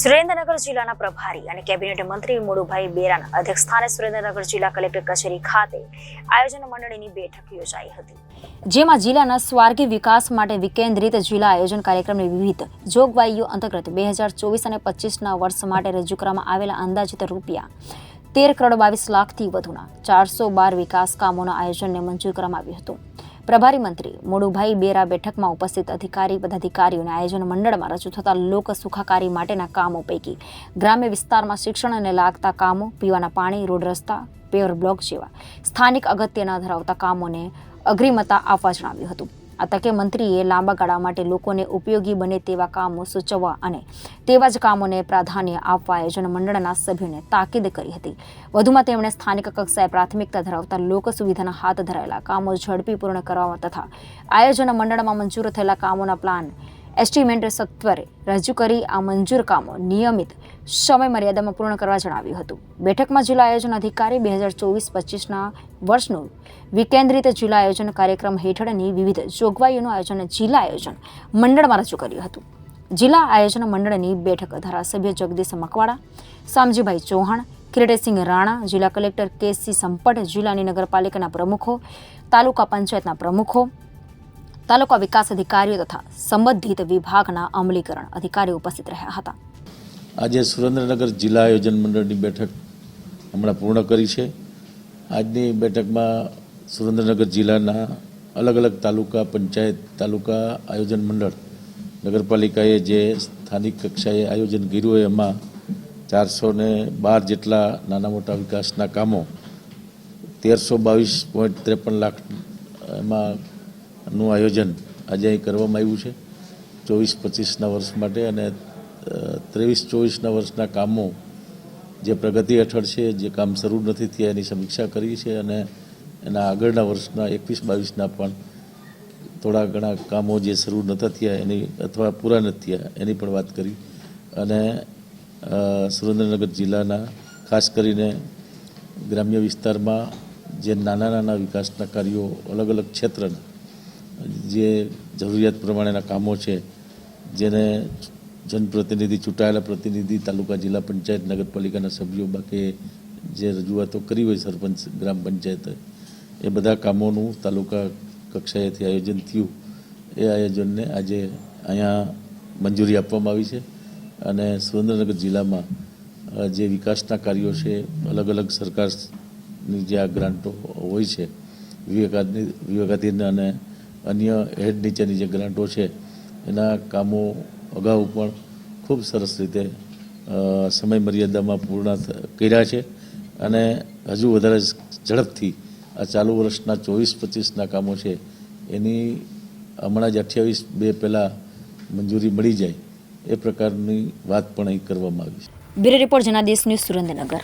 સુરેન્દ્રનગર જિલ્લાના પ્રભારી અને કેબિનેટ મંત્રી મોડુભાઈ બેરાના અધ્યક્ષસ્થાને સુરેન્દ્રનગર જિલ્લા કલેક્ટર કચેરી ખાતે આયોજન મંડળીની બેઠક યોજાઈ હતી. જેમાં જિલ્લાના સ્વાર્ગી વિકાસ માટે વિકેન્દ્રિત જિલ્લા આયોજન કાર્યક્રમની વિવિધ જોગવાઈઓ અંતર્ગત બે હજાર ચોવીસ અને પચીસના વર્ષ માટે રજૂ કરવામાં આવેલા અંદાજિત રૂપિયા તેર કરોડ બાવીસ લાખથી વધુના ચારસો બાર વિકાસ કામોના આયોજનને મંજૂર કરવામાં આવ્યું હતું. પ્રભારી મંત્રી મોડુભાઈ બેરા બેઠકમાં ઉપસ્થિત અધિકારી, પદાધિકારીઓને આયોજન મંડળમાં રજૂ થતા લોક સુખાકારી માટેના કામો પૈકી ગ્રામ્ય વિસ્તારમાં શિક્ષણને લાગતા કામો, પીવાના પાણી, રોડ રસ્તા, પેવર બ્લોક જેવા સ્થાનિક અગત્યના ધરાવતા કામોને અગ્રિમતા આપવા જણાવ્યું હતું. આ તકે મંત્રીએ લાંબા ગાળા માટે લોકોને ઉપયોગી બને તેવા કામો સૂચવવા અને તેવા જ કામોને પ્રાધાન્ય આપવા આયોજન મંડળના સભ્યોને તાકીદ કરી હતી. વધુમાં તેમણે સ્થાનિક કક્ષાએ પ્રાથમિકતા ધરાવતા લોક સુવિધાના હાથ ધરાયેલા કામો ઝડપી પૂર્ણ કરવા તથા આયોજન મંડળમાં મંજૂર થયેલા કામોના પ્લાન એસ્ટિમેટ સત્વરે રજૂ કરી આ મંજૂર કામો નિયમિત સમય મર્યાદામાં પૂર્ણ કરવા જણાવ્યું હતું. બેઠકમાં જિલ્લા આયોજન અધિકારી બે હજાર ચોવીસ પચીસના વર્ષનું વિકેન્દ્રિત જિલ્લા આયોજન કાર્યક્રમ હેઠળની વિવિધ જોગવાઈઓનું આયોજન જિલ્લા આયોજન મંડળમાં રજૂ કર્યું હતું. જિલ્લા આયોજન મંડળની બેઠક ધારાસભ્ય જગદીશ મકવાડા શામજીભાઈ ચૌહાણ, કિરીટસિંહ રાણા, જિલ્લા કલેક્ટર કેસી સંપટ, જિલ્લાની નગરપાલિકાના પ્રમુખો, તાલુકા પંચાયતના પ્રમુખો તાલુકા વિકાસ અધિકારીઓ તથા સંબંધિત વિભાગના અમલીકરણ અધિકારીઓ ઉપસ્થિત રહ્યા હતા. આજે સુરેન્દ્રનગર જિલ્લા આયોજન મંડળની બેઠક હમણાં પૂર્ણ કરી છે. આજની બેઠકમાં સુરેન્દ્રનગર જિલ્લાના અલગ અલગ તાલુકા, પંચાયત તાલુકા આયોજન મંડળ, નગરપાલિકાએ જે સ્થાનિક કક્ષાએ આયોજન કર્યું હોય એમાં ચારસો ને બાર જેટલા નાના મોટા વિકાસના કામો, તેરસો બાવીસ પોઈન્ટ ત્રેપન લાખ એમાં નું આયોજન આજે અહીં કરવામાં આવ્યું છે. ચોવીસ પચીસના વર્ષ માટે અને ત્રેવીસ ચોવીસના વર્ષના કામો જે પ્રગતિ હેઠળ છે, જે કામ શરૂ નથી થયા એની સમીક્ષા કરી છે અને એના આગળના વર્ષના એકવીસ બાવીસના પણ થોડા ઘણા કામો જે શરૂ નહોતા થયા એની અથવા પૂરા નથી થયા એની પણ વાત કરી. અને સુરેન્દ્રનગર જિલ્લાના ખાસ કરીને ગ્રામ્ય વિસ્તારમાં જે નાના નાના વિકાસના કાર્યો અલગ અલગ ક્ષેત્રના જે જરૂરિયાત પ્રમાણેના કામો છે, જેને જનપ્રતિનિધિ, ચૂંટાયેલા પ્રતિનિધિ, તાલુકા જિલ્લા પંચાયત, નગરપાલિકાના સભ્યો, બાકી જે રજૂઆતો કરી હોય સરપંચ, ગ્રામ પંચાયતે, એ બધા કામોનું તાલુકા કક્ષાએથી આયોજન થયું. એ આયોજનને આજે અહીંયા મંજૂરી આપવામાં આવી છે અને સુરેન્દ્રનગર જિલ્લામાં જે વિકાસના કાર્યો છે, અલગ અલગ સરકારની જે આ ગ્રાન્ટો હોય છે, વિવેકાધીન વિવેકાધીન અને અન્ય હેડ નીચેની જે ગ્રાન્ટો છે, એના કામો અગાઉ પણ ખૂબ સરસ રીતે સમય મર્યાદામાં પૂર્ણ કર્યા છે. અને હજુ વધારે ઝડપથી આ ચાલુ વર્ષના ચોવીસ પચીસના કામો છે, એની હમણાં જ અઠ્યાવીસ બે પહેલાં મંજૂરી મળી જાય, એ પ્રકારની વાત પણ અહીં કરવામાં આવી છે. Bureau report Janadesh news Surendranagar.